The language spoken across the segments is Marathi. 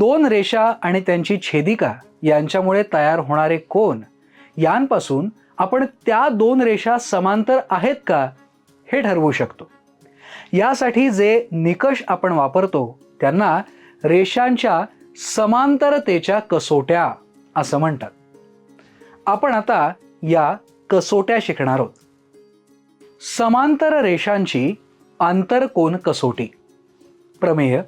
दोन रेषा आणि त्यांची छेदिका यांच्यामुळे तयार होणारे कोन यांपासून आपण त्या दोन रेषा समांतर आहेत का हे ठरवू शकतो. यासाठी जे निकष आपण वापरतो त्यांना रेषांच्या समांतरतेच्या कसोट्या असं म्हणतात. आपण आता या कसोट्या शिकणार आहोत. समांतर रेषांची आंतरकोन कसोटी? प्रमेय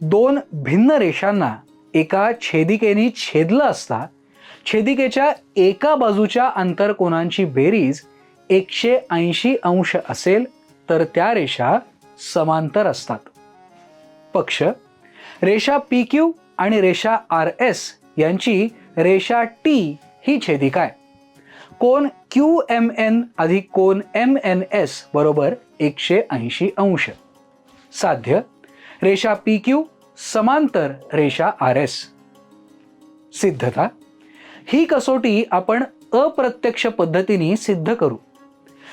दोन भिन्न रेषांना एका छेदिकेने छेदलं असता छेदिकेच्या एका बाजूच्या आंतरकोनांची बेरीज एकशे ऐंशी अंश असेल तर त्या रेषा समांतर असतात. पक्ष रेषा पी क्यू आणि रेषा आर एस यांची रेषा टी ही छेदिका आहे. कोण क्यू एम एन अधिक कोन एम एन एस बरोबर एकशे ऐंशी अंश. साध्य रेषा पी क्यू समांतर रेषा आर एस. सिद्धता? ही कसोटी आपण अप्रत्यक्ष पद्धतीने सिद्ध करू.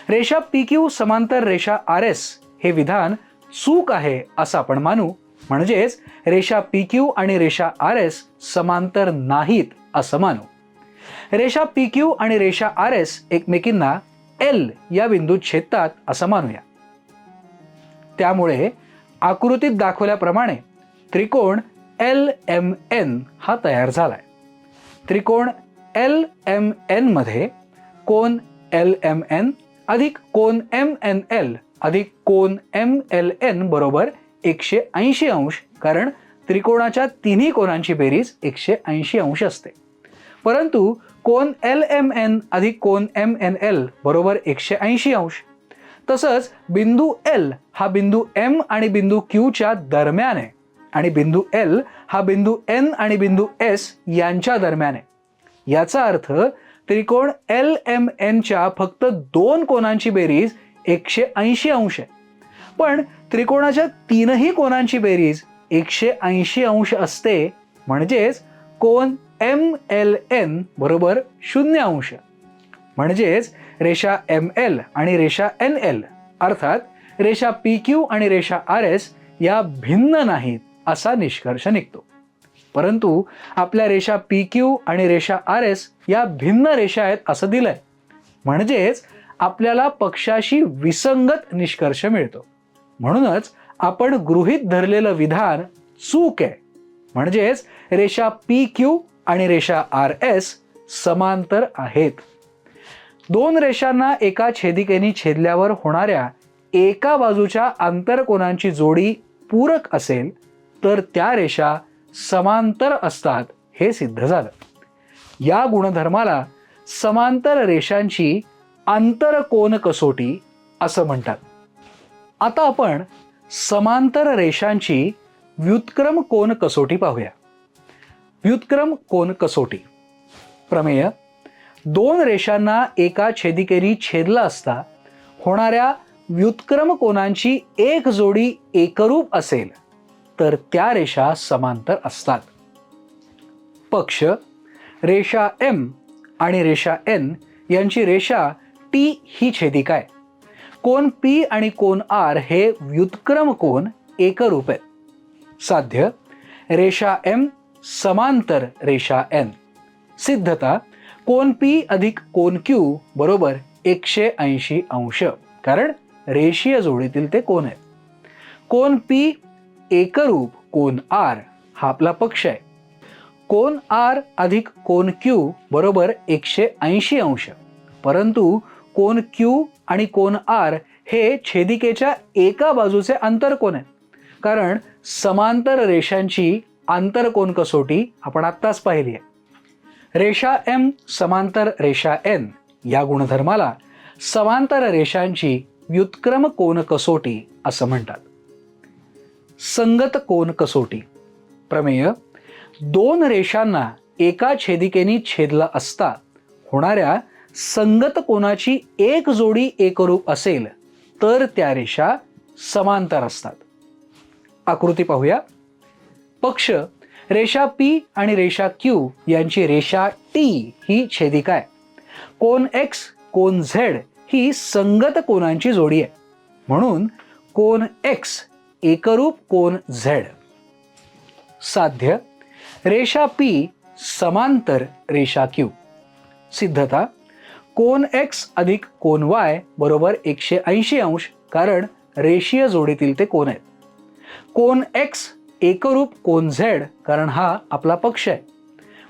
रेषा पी क्यू समांतर रेषा आर एस हे विधान चूक आहे असं आपण मानू. म्हणजेच रेषा पी क्यू आणि रेषा आर एस समांतर नाहीत असं मानू. रेषा पी क्यू आणि रेषा आर एस एकमेकींना एल या बिंदूत छेदतात असं मानूया. त्यामुळे आकृतीत दाखवल्याप्रमाणे त्रिकोण एल एम एन हा तयार झालाय. त्रिकोण एल एम एनमध्ये कोन एल एम एन अधिक कोन एम एन एल अधिक कोन एम एल एन बरोबर एकशे ऐंशी अंश कारण त्रिकोणाच्या तिन्ही कोनांची बेरीज एकशे ऐंशी अंश असते. परंतु कोन एल एम एन अधिक कोन एम एन एल बरोबर एकशे ऐंशी अंश तसंच बिंदू एल हा बिंदू एम आणि बिंदू क्यूच्या दरम्यान आहे आणि बिंदू एल हा बिंदू एन आणि बिंदू एस यांच्या दरम्यान. आहे याचा अर्थ त्रिकोण एल एम एनच्या फक्त दोन कोनांची बेरीज एकशे ऐंशी अंश आहे. पण त्रिकोणाच्या तीनही कोनांची बेरीज एकशे ऐंशी अंश असते म्हणजेच कोन एम एल एन बरोबर शून्य अंश. म्हणजेच रेषा एम एल आणि रेषा एन एल अर्थात रेषा पी क्यू आणि रेषा आर एस या भिन्न नाहीत असा निष्कर्ष निघतो. परंतु आपल्या रेषा पी क्यू आणि रेषा आर एस या भिन्न रेषा आहेत असं दिलंय. म्हणजेच आपल्याला पक्षाशी विसंगत निष्कर्ष मिळतो. म्हणूनच आपण गृहीत धरलेलं विधान चूक आहे. म्हणजेच रेषा पी क्यू आणि रेषा आर एस समांतर आहेत. दोन रेषांना एका छेदिकेने छेदल्यावर होणाऱ्या एका बाजूच्या आंतरकोनांची जोडी पूरक असेल तर त्या रेषा समांतर असतात हे सिद्ध झालं. या गुणधर्माला समांतर रेषांची आंतरकोन कसोटी असं म्हणतात. आता आपण समांतर रेषांची व्युत्क्रम कोन कसोटी पाहूया. व्युत्क्रम कोन कसोटी? प्रमेय दोन रेषांना एका छेदिकेने छेदला असता होणाऱ्या व्युत्क्रम कोनांची एक जोडी एकरूप असेल तर त्या रेषा समांतर असतात. पक्ष रेषा एम आणि रेषा एन यांची रेषा टी ही छेदिका आहे. कोन पी आणि कोन आर हे व्युत्क्रम कोन एकरूप आहेत. साध्य रेषा एम समांतर रेषा एन सिद्धता कोन पी अधिक कोन क्यू बरोबर एकशे ऐंशी अंश. कारण रेषीय जोडीतील ते कोण आहेत. कोन पी एकरूप कोन आर हा आपला पक्ष आहे. कोन आर अधिक कोन क्यू बरोबर एकशे ऐंशी अंश. परंतु कोन क्यू आणि कोन आर हे छेदिकेच्या एका बाजूचे अंतर कोण आहेत. कारण समांतर रेषांची आंतरकोन कसोटी आपण आत्ताच पाहिली आहे. रेषा एम समांतर रेषा एन या गुणधर्माला समांतर रेषांची व्युत्क्रम कोन कसोटी असं म्हणतात. संगत कोन कसोटी? प्रमेय दोन रेषांना एका छेदिकेने छेदला असता होणाऱ्या संगत कोनाची एक जोडी एकरूप असेल तर त्या रेषा समांतर असतात. आकृती पाहूया. पक्ष रेषा पी आणि रेषा क्यू यांची रेषा टी ही छेदिका आहे. कोन एक्स कोन झेड ही संगत कोनांची जोडी आहे. म्हणून कोन एक्स एकरूप कोन झेड. साध्य. रेषा पी समांतर रेषा क्यू. सिद्धता. कोन एक्स अधिक कोन वाय बरोबर एकशे ऐंशी अंश कारण रेषीय जोडीतील ते कोन आहेत. कोन एक्स एकरूप कोन झेड कारण हा आपला पक्ष आहे.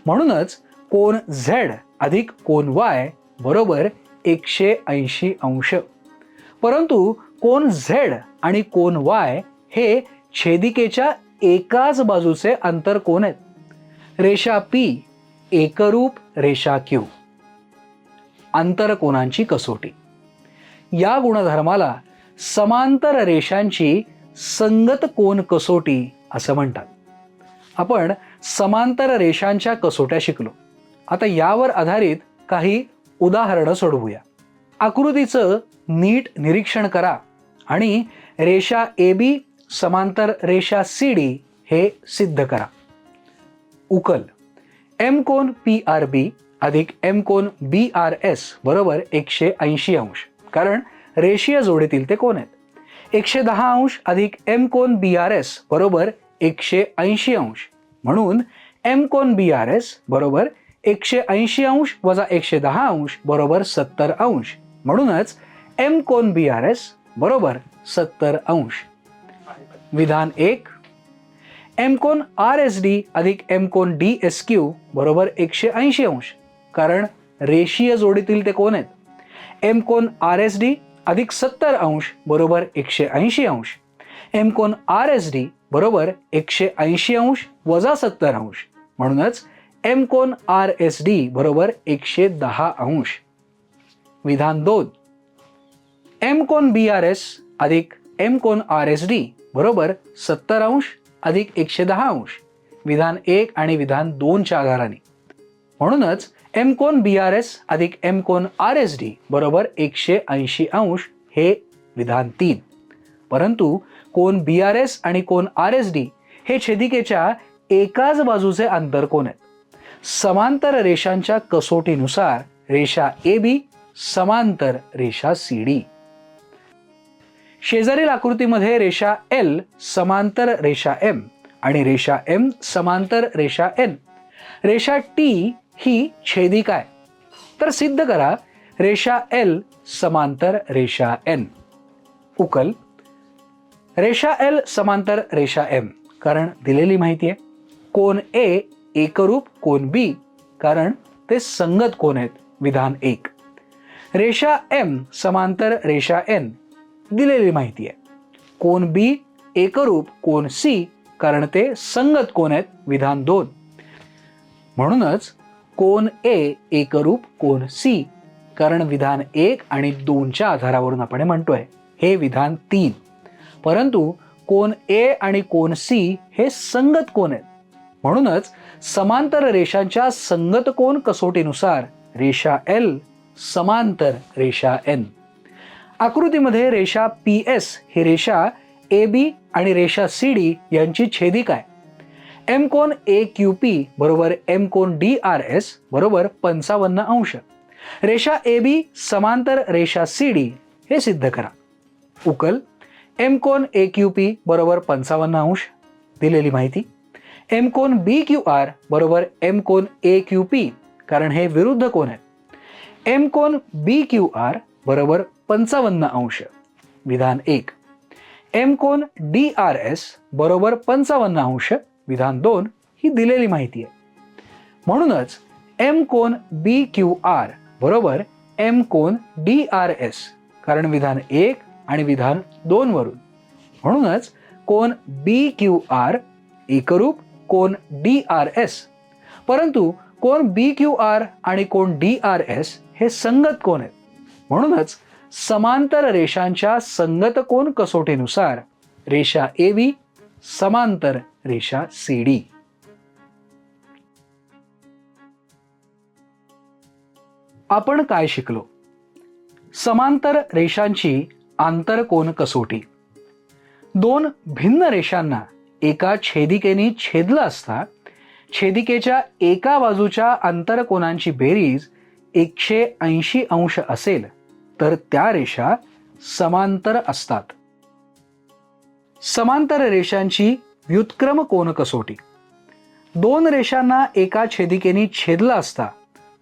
म्हणूनच कोन झेड अधिक कोन वाय बरोबर एकशे ऐंशी अंश. परंतु कोन झेड आणि कोन वाय हे छेदिकेच्या एकाच बाजूचे अंतर कोण आहेत? रेषा पी एकरूप रेषा क्यू आंतरकोनांची कसोटी. या गुणधर्माला समांतर रेषांची संगत कोन कसोटी? असं म्हणतात. आपण समांतर रेषांच्या कसोट्या शिकलो. आता यावर आधारित काही उदाहरणं सोडवूया. आकृतीचं नीट निरीक्षण करा आणि रेषा ए बी समांतर रेषा सी डी हे सिद्ध करा. उकल. एम कोन पी आर बी अधिक एम कोन बी आर एस बरोबर एकशे ऐंशी अंश. कारण रेषीय जोडीतील ते कोण आहेत. एकशे दहा अंश अधिक एम कोन बी आर एस बरोबर एकशे ऐंशी अंश. म्हणून एम कोन बी आर एस बरोबर एकशे ऐंशी अंश वजा एकशे दहा अंश बरोबर सत्तर अंश. म्हणूनच एम कोन बी आर एस बरोबर सत्तर अंश. विधान एक. एम कोन आर एस डी अधिक एम कोन डी एस क्यू बरोबर एकशे ऐंशी अंश. कारण रेषीय जोडीतील ते कोण आहेत. एम कोन आर एस डी अधिक सत्तर अंश बरोबर एकशे ऐंशी अंश. एम कोन आर एस डी बरोबर एकशे ऐंशी अंश वजा सत्तर अंश. म्हणूनच एम कोन आर एस डी बरोबर एकशे दहा अंश. विधान दोन. एम कोन बी आर एस अधिक एम कोन आर एस डी बरोबर सत्तर अंश अधिक एकशे दहा अंश. विधान एक आणि विधान दोनच्या आधाराने. म्हणूनच एम कोन बी आर एस अधिक एम कोन आर एस डी बरोबर एकशे ऐंशी अंश हे विधान तीन. परंतु कोन बी आर एस आणि कोन आर एस डी हे छेदिकेच्या एकाच बाजूचे अंतर कोण आहेत? समांतर रेषांच्या कसोटीनुसार रेषा ए बी समांतर रेषा सी डी शेजारील आकृतीमध्ये रेषा एल समांतर रेषा एम आणि रेषा एम समांतर रेषा एन रेषा टी ही छेदिका आहे तर सिद्ध करा रेषा एल समांतर रेषा एन उकल. रेषा एल समांतर रेषा एम कारण दिलेली माहिती आहे. कोण ए एकरूप कोण बी कारण ते संगत कोण आहेत विधान एक. रेषा एम समांतर रेषा एन दिलेली माहिती आहे. कोण बी एकरूप कोण सी कारण ते संगत कोण आहेत विधान दोन. म्हणूनच कोण ए एकरूप कोण सी? कारण विधान एक आणि दोनच्या आधारावरून आपण म्हणतोय. हे विधान तीन. परंतु कोण ए आणि कोण सी हे संगत कोण आहेत. म्हणूनच समांतर रेषांच्या संगत कोण कसोटीनुसार रेषा एल समांतर रेषा एन. आकृतीमध्ये रेषा पी एस ही रेषा ए बी आणि रेषा सी डी यांची छेदिका आहे एम कोन ए क्यू पी बरोबर एम कोन डी आर एस बरोबर पंचावन्न अंश. रेषा ए बी समांतर रेषा सी डी हे सिद्ध करा. उकल. एम कोन ए क्यू पी बरोबर पंचावन्न अंश. दिलेली माहिती. एम कोन बी क्यू आर बरोबर एम कोन ए क्यू पी कारण हे विरुद्ध कोण आहेत. एम कोन बी क्यू आर बरोबर पंचावन्न अंश. विधान एक. एम कोन डी आर एस बरोबर पंचावन्न अंश. विधान दोन ही दिलेली माहिती आहे. म्हणूनच एम कोन बी क्यू आर बरोबर एम कोन डी आर एस कारण विधान एक आणि विधान दोन वरून. म्हणूनच कोन बी क्यू आर एकरूप कोन डी आर एस परंतु कोण बी क्यू आर आणि कोण डी आर एस हे संगत कोण आहेत. म्हणूनच समांतर रेषांच्या संगत कोण कसोटीनुसार रेषा ए व्ही समांतर रेषा सी डी आपण काय शिकलो? समांतर रेषांची आंतरकोन कसोटी. दोन भिन्न रेषांना एका छेदिकेने छेदलं असता छेदिकेच्या एका बाजूच्या आंतरकोनांची बेरीज एकशे ऐंशी अंश असेल तर त्या रेषा समांतर असतात. समांतर रेषांची व्युत्क्रम कोन कसोटी दोन रेषांना एका छेदिकेने छेदला असता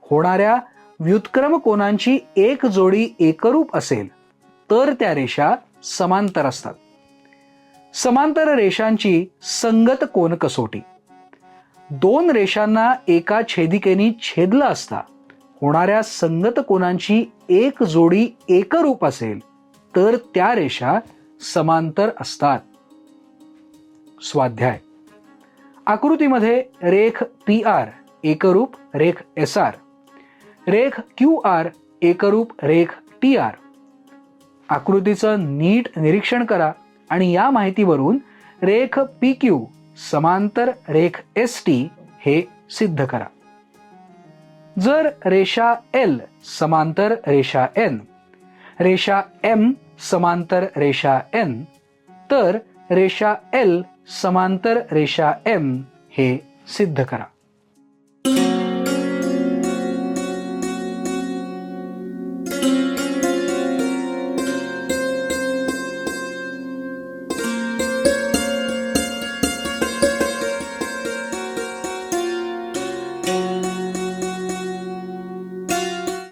होणाऱ्या व्युत्क्रम कोनांची एक जोडी एकरूप असेल तर त्या रेषा समांतर असतात. समांतर रेषांची संगत कोन कसोटी दोन रेषांना एका छेदिकेने छेदलं असता होणाऱ्या संगत कोनांची एक जोडी एकरूप असेल तर त्या रेषा समांतर असतात. स्वाध्याय. आकृतीमध्ये रेख पी आर एकरूप रेख एस आर रेख क्यू आर एकरूप रेख टी आर आकृतीचं नीट निरीक्षण करा आणि या माहितीवरून रेख पी क्यू समांतर रेख एस टी हे सिद्ध करा. जर रेषा एल समांतर रेषा एन रेषा एम समांतर रेषा एन तर रेषा एल समांतर रेषा एम हे सिद्ध करा.